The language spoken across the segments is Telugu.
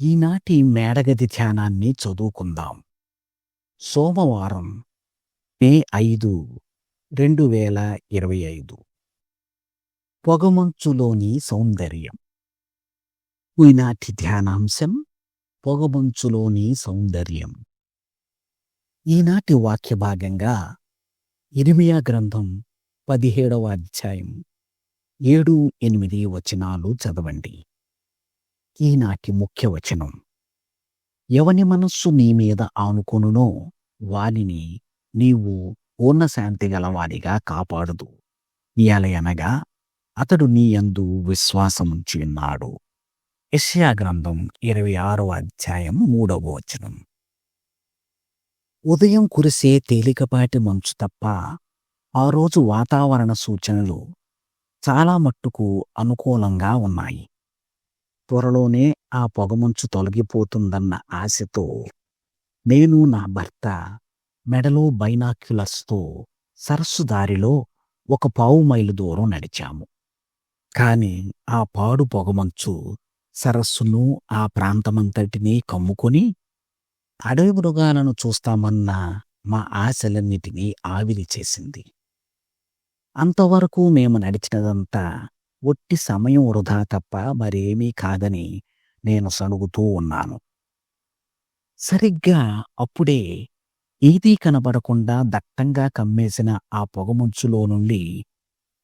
ఈనాటి మేడగది ధ్యానాన్ని చదువుకుందాం. సోమవారం మే ఐదు రెండు వేల ఇరవై ఐదు. పొగమంచులోని సౌందర్యం. ఈనాటి ధ్యానాంశం పొగమంచులోని సౌందర్యం. ఈనాటి వాక్య భాగంగా ఇరిమియా గ్రంథం పదిహేడవ అధ్యాయం ఏడు ఎనిమిది వచనాలు చదవండి. ఈనాటి ముఖ్య వచనం. ఎవని మనస్సు నీ మీద ఆనుకొనునో వానిని నీవు పూర్ణ శాంతి గలవాడిగా కాపాడుదు ఇయాలయనగా అతడు నీ యందు విశ్వాసముంచి ఉన్నాడు గ్రంథం ఇరవై ఆరవ అధ్యాయం మూడవ వచనం. ఉదయం కురిసే తేలికపాటి మంచు తప్ప ఆ రోజు వాతావరణ సూచనలు చాలా మట్టుకు అనుకూలంగా ఉన్నాయి. త్వరలోనే ఆ పొగమంచు తొలగిపోతుందన్న ఆశతో నేను నా భర్త మెడలో బైనాక్యులర్స్తో సరస్సు దారిలో ఒక పావు మైలు దూరం నడిచాము. కాని ఆ పాడు పొగమంచు సరస్సును ఆ ప్రాంతమంతటినీ కమ్ముకొని అడవి మృగాలను చూస్తామన్న మా ఆశలన్నిటినీ ఆవిరి చేసింది. అంతవరకు మేము నడిచినదంతా ఒట్టి సమయం వృధా తప్ప మరేమీ కాదని నేను సణుగుతూ ఉన్నాను. సరిగ్గా అప్పుడే ఏదీ కనబడకుండా దట్టంగా కమ్మేసిన ఆ పొగముంచులో నుండి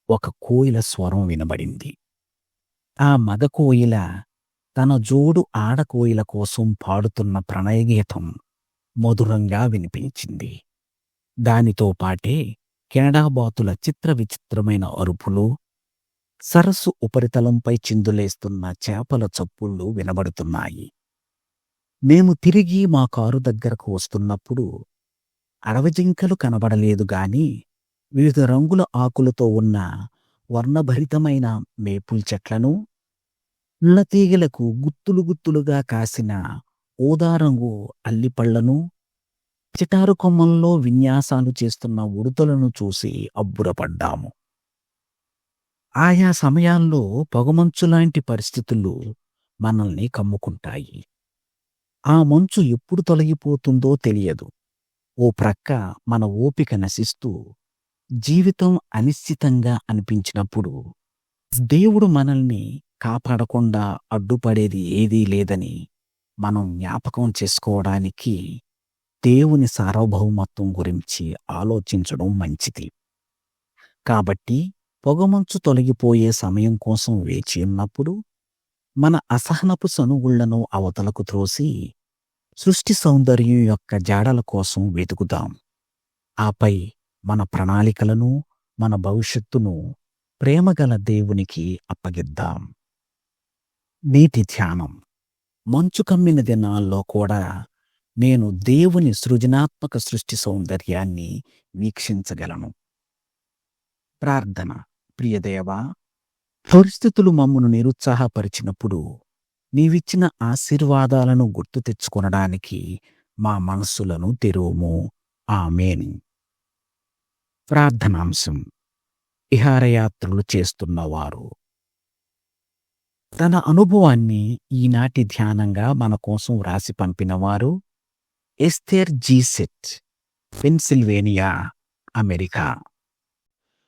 ఒక కోయిల స్వరం వినబడింది. ఆ మగ కోయిల తన జోడు ఆడకోయిల కోసం పాడుతున్న ప్రణయగీతం మధురంగా వినిపించింది. దానితో పాటే కెనడాబాతుల చిత్ర విచిత్రమైన అరుపులు సరస్సు ఉపరితలంపై చిందులేస్తున్న చేపల చప్పుళ్ళు వినబడుతున్నాయి. మేము తిరిగి మా కారు దగ్గరకు వస్తున్నప్పుడు అడవిజింకలు కనబడలేదు గాని వివిధ రంగుల ఆకులతో ఉన్న వర్ణభరితమైన మేపుల్ చెట్లను తీగలకు గుత్తులు గుత్తులుగా కాసిన ఊదారంగు అల్లిపళ్ళను చిటారు కొమ్మల్లో విన్యాసాలు చేస్తున్న ఉడుతలను చూసి అబ్బురపడ్డాము. ఆయా సమయాల్లో పొగమంచులాంటి పరిస్థితులు మనల్ని కమ్ముకుంటాయి. ఆ మంచు ఎప్పుడు తొలగిపోతుందో తెలియదు. ఓ ప్రక్క మన ఓపిక నశిస్తూ జీవితం అనిశ్చితంగా అనిపించినప్పుడు దేవుడు మనల్ని కాపాడకుండా అడ్డుపడేది ఏదీ లేదని మనం జ్ఞాపకం చేసుకోవడానికి దేవుని సార్వభౌమత్వం గురించి ఆలోచించడం మంచిది. కాబట్టి పొగమంచు తొలగిపోయే సమయం కోసం వేచి ఉన్నప్పుడు మన అసహనపు సనుగుళ్ళను అవతలకు త్రోసి సృష్టి సౌందర్యం యొక్క జాడల కోసం వెతుకుదాం. ఆపై మన ప్రణాళికలను మన భవిష్యత్తును ప్రేమగల దేవునికి అప్పగిద్దాం. నీటి ధ్యానం. మంచు కమ్మిన దినాల్లో కూడా నేను దేవుని సృజనాత్మక సృష్టి సౌందర్యాన్ని వీక్షించగలను. ప్రార్థన. ప్రియదేవా పరిస్థితులు మమ్మను నిరుత్సాహపరిచినప్పుడు నీవిచ్చిన ఆశీర్వాదాలను గుర్తు తెచ్చుకొనడానికి మా మనస్సులను తెరువుము. ఆమెను. ప్రార్థనాంశం. విహారయాత్రలు చేస్తున్నవారు తన అనుభవాన్ని ఈనాటి ధ్యానంగా మన కోసం వ్రాసి పంపినవారు ఎస్తేర్ జీసెట్ పెన్సిల్వేనియా అమెరికా.